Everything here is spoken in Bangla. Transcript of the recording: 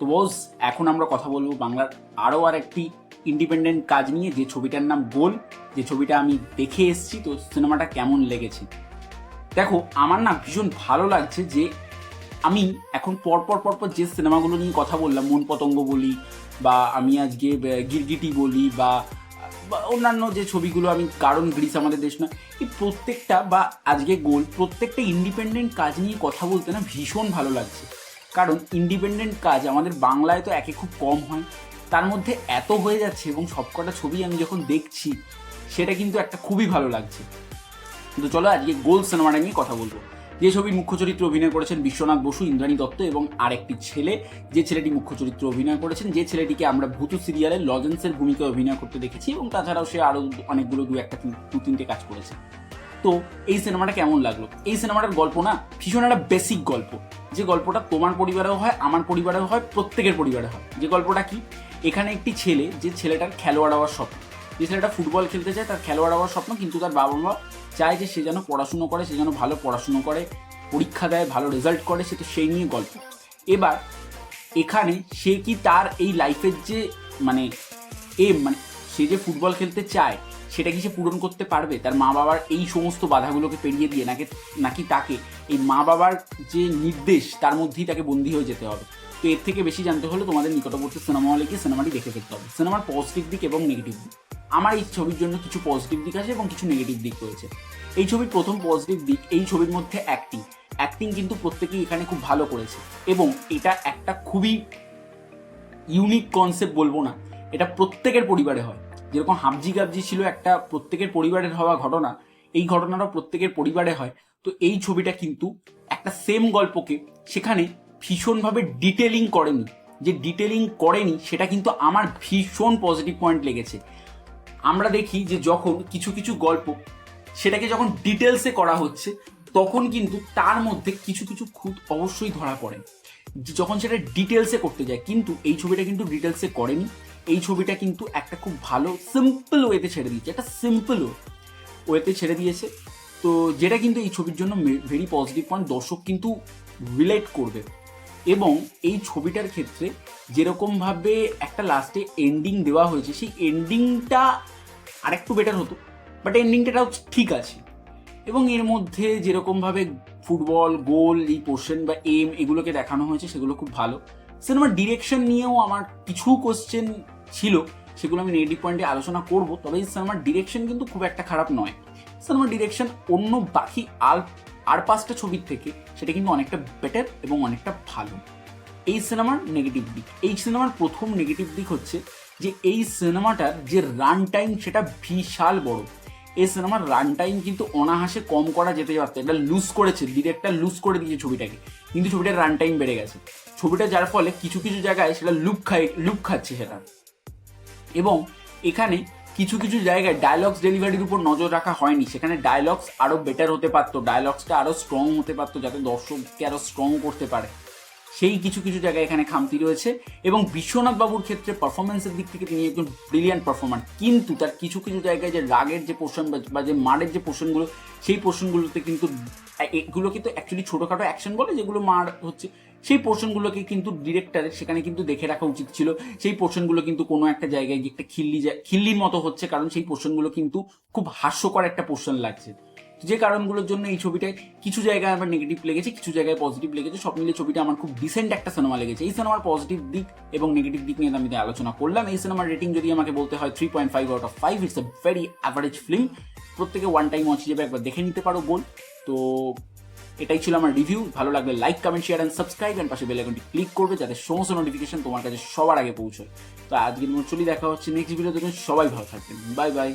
তো বস এখন আমরা কথা বলব বাংলার আরও আর একটি ইন্ডিপেন্ডেন্ট কাজ নিয়ে, যে ছবিটার নাম গোল, যে ছবিটা আমি দেখে এসেছি, তো সিনেমাটা কেমন লেগেছে? দেখো, আমার না ভীষণ ভালো লাগছে যে আমি এখন পরপর পরপর যে সিনেমাগুলো নিয়ে কথা বললাম, মন পতঙ্গ বলি, বা আমি আজকে গিরগিটি বলি, বা অন্যান্য যে ছবিগুলো আমি, কারণ গ্রিস আমাদের দেশ না এই প্রত্যেকটা বা আজকে গোল, প্রত্যেকটা ইন্ডিপেন্ডেন্ট কাজ নিয়ে কথা বলতে না ভীষণ ভালো লাগছে। কারণ ইন্ডিপেন্ডেন্ট কাজ আমাদের বাংলায় তো একে খুব কম হয়। তার মধ্যে এত হয়ে যাচ্ছে এবং সবকটা ছবি আমি যখন দেখছি, সেটা কিন্তু একটা খুবই ভালো লাগছে। কিন্তু চলো আজকে গোল সিনেমাটা নিয়ে কথা বলব। যে ছবির মুখ্য চরিত্রে অভিনয় করেছেন বিশ্বনাথ বসু, ইন্দ্রাণী দত্ত এবং আরেকটি ছেলে। যে ছেলেটি মুখ্য চরিত্রে অভিনয় করেছেন, যে ছেলেটিকে আমরা ভূতু সিরিয়ালে লজেন্সের ভূমিকায় অভিনয় করতে দেখেছি এবং তাছাড়াও সে আরও অনেকগুলো দু একটা দু তিনটে কাজ করেছে। তো এই সিনেমাটা কেমন লাগল? এই সিনেমাটার গল্প না ভীষণ একটা বেসিক গল্প। যে গল্পটা তোমার পরিবারেও হয়, আমার পরিবারেও হয়, প্রত্যেকের পরিবারে হয়। যে গল্পটা কি? এখানে একটি ছেলে, যে ছেলেটার খেলোয়াড় হওয়ার স্বপ্ন। যে ছেলেটা ফুটবল খেলতে চায়, তার খেলোয়াড় হওয়ার স্বপ্ন, কিন্তু তার বাবা মা চায় যে সে যেন পড়াশুনো করে, সে যেন ভালো পড়াশুনো করে, পরীক্ষা দেয়, ভালো রেজাল্ট করে, সে তো সেই নিয়ে গল্প। এবার এখানে সে কি তার এই লাইফের যে মানে এম মানে সে যে ফুটবল খেলতে চায় সেটা কি সে পূরণ করতে পারবে? তার মা বাবার এই সমস্ত বাধাগুলোকে পেরিয়ে দিয়ে নাকি নাকি তাকে এই মা বাবার যে নির্দেশ, তার মধ্যেই তাকে বন্দী হয়ে যেতে হবে। তো এর থেকে বেশি জানতে হলে তোমাদের নিকটবর্তী সিনেমা হলে গিয়ে সিনেমাটি দেখে ফেলতে হবে। সিনেমার পজিটিভ দিক এবং নেগেটিভ দিক। আমার এই ছবির জন্য কিছু পজিটিভ দিক আছে এবং কিছু নেগেটিভ দিক রয়েছে। এই ছবির প্রথম পজিটিভ দিক, এই ছবির মধ্যে অ্যাক্টিং অ্যাক্টিং কিন্তু প্রত্যেকেই এখানে খুব ভালো করেছে। এবং এটা একটা খুবই ইউনিক কনসেপ্ট বলব না। এটা প্রত্যেকের পরিবারে হয়। যেরকম হাবজি গাবজি ছিল একটা প্রত্যেকের পরিবারের হওয়া ঘটনা, এই ঘটনাটাও প্রত্যেকের পরিবারে হয়। তো এই ছবিটা কিন্তু একটা সেম গল্পকে সেখানে ভীষণভাবে ডিটেলিং করেনি। যে ডিটেলিং করেনি, সেটা কিন্তু আমার ভীষণ পজিটিভ পয়েন্ট লেগেছে। আমরা দেখি যে যখন কিছু কিছু গল্প সেটাকে যখন ডিটেলসে করা হচ্ছে, তখন কিন্তু তার মধ্যে কিছু কিছু খুঁত অবশ্যই ধরা পড়ে। যখন সেটা ডিটেলসে করতে যায়, কিন্তু এই ছবিটা কিন্তু ডিটেলসে করেনি। এই ছবিটা কিন্তু একটা খুব ভালো সিম্পল ওয়েতে ছেড়ে দিয়েছে, একটা সিম্পল ওয়েতে ছেড়ে দিয়েছে। তো যেটা কিন্তু এই ছবির জন্য ভেরি পজিটিভ পয়েন্ট দর্শক কিন্তু রিলেট করবে। এবং এই ছবিটার ক্ষেত্রে যেরকমভাবে একটা লাস্টে এন্ডিং দেওয়া হয়েছে, সেই এন্ডিংটা আরেকটু বেটার হতো বাট এন্ডিংটাও ঠিক আছে। এবং এর মধ্যে যেরকমভাবে ফুটবল, গোল, এই পোর্শন বা এম এগুলোকে দেখানো হয়েছে, সেগুলো খুব ভালো। সিনেমার ডিরেকশন নিয়েও আমার কিছু কোশ্চেন ছিল, সেগুলো আমি নেগেটিভ পয়েন্টে আলোচনা করব, তবে এই সিনেমার ডিরেকশন কিন্তু খুব একটা খারাপ নয়। সিনেমার ডিরেকশন অন্য বাকি আর আর পাঁচটা ছবির থেকে সেটা কিন্তু অনেকটা বেটার এবং অনেকটা ভালো। এই সিনেমার নেগেটিভ দিক। এই সিনেমার প্রথম নেগেটিভ দিক হচ্ছে যে এই সিনেমাটার যে রান টাইম সেটা বিশাল বড়। এই সিনেমার রান টাইম কিন্তু অনাহাসে কম করা যেতে পারতো এটা লুজ করেছে ডিরেক্টর লুজ করে দিয়েছে ছবিটাকে। কিন্তু ছবিটার রান টাইম বেড়ে গেছে। ছবিটা যার ফলে কিছু কিছু জায়গায় সেটা লুপ খাই লুপ খাচ্ছে সেটা। এবং এখানে কিছু কিছু জায়গায় ডায়লগস ডেলিভারির উপর নজর রাখা হয়নি। সেখানে ডায়লগস আরও বেটার হতে পারতো ডায়লগসটা আরও স্ট্রং হতে পারতো, যাতে দর্শককে আরও স্ট্রং করতে পারে। সেই কিছু কিছু জায়গায় এখানে খামতি রয়েছে এবং বিশ্বনাথ বাবুর ক্ষেত্রে পারফরমেন্সের দিক থেকে তিনি একজন ব্রিলিয়ান্ট পারফর্মার কিন্তু তার কিছু কিছু জায়গায় যে রাগের যে পোর্শন বা যে মারের যে পোর্শনগুলো সেই পোর্শনগুলোতে কিন্তু এ- এগুলো কিন্তু অ্যাকচুয়ালি ছোটোখাটো অ্যাকশন বলে যেগুলো মার হচ্ছে, সেই পোর্শনগুলোকে কিন্তু ডিরেক্টরের সেখানে কিন্তু দেখে রাখা উচিত ছিল। সেই পোর্শনগুলো কিন্তু কোনো একটা জায়গায় গিয়ে একটা খিল্লি খিল্লির মতো হচ্ছে, কারণ সেই পোর্শনগুলো কিন্তু খুব হাস্যকর একটা পোর্শন লাগছে। যে কারণগুলোর জন্য এই ছবিটায় কিছু জায়গায় আমার নেগেটিভ লেগেছে, কিছু জায়গায় পজিটিভ লেগেছে। সব মিলে ছবিটা আমার খুব ডিসেন্ট একটা সিনেমা লেগেছে। এই সিনেমার পজিটিভ দিক এবং নেগেটিভ দিক নিয়ে আমি আলোচনা করলাম। এই সিনেমার রেটিং যদি আমাকে বলতে হয় three point five out of five it's a very average film প্রত্যেকে ওয়ান টাইম ওয়াচ হিসেবে একবার দেখে নিতে পারো বল তো এটাই ছিল আমার রিভিউ ভালো লাগলে like comment share and subscribe and পাশে বেল আইকনটি ক্লিক করবে যাতে সমস্ত নোটিফিকেশন তোমার কাছে সবার আগে পৌঁছয়। তো আজকের মতো চলি, দেখা হচ্ছে নেক্সট ভিডিও দেখুন সবাই ভালো থাকবেন। Bye bye